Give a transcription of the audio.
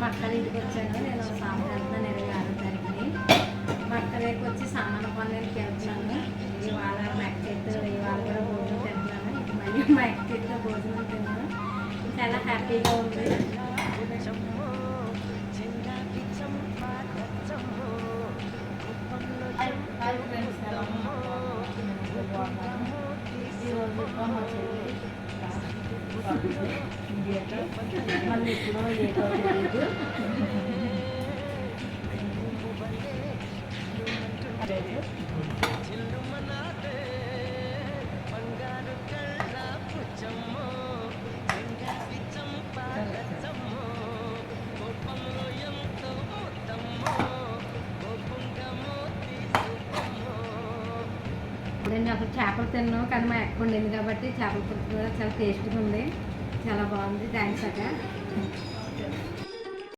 మా అక్క ఇంటికి వచ్చాను నేను సాంబార్ వెళ్తున్నాను ఇరవై ఆరో తారీఖుని మా అక్క దగ్గరికి వచ్చి సామాన్ పనులకి వెళ్తున్నాను. ఇవాళ మా అక్కతో ఇవాళ కూడా భోజనం తింటున్నాను. ఇంక మళ్ళీ మా అక్కతో భోజనం తిన్నాను చాలా హ్యాపీగా ఉంది. ఈరోజు మళ్ళీ ఇప్పుడు ఏదో తెలియదు నేను అసలు చేపలు తిన్నాను కానీ మా ఎక్కువ వండింది కాబట్టి చేపల పులుసు కూడా చాలా టేస్ట్గా ఉంది. చాలా బాగుంది. థ్యాంక్స్ అక్క.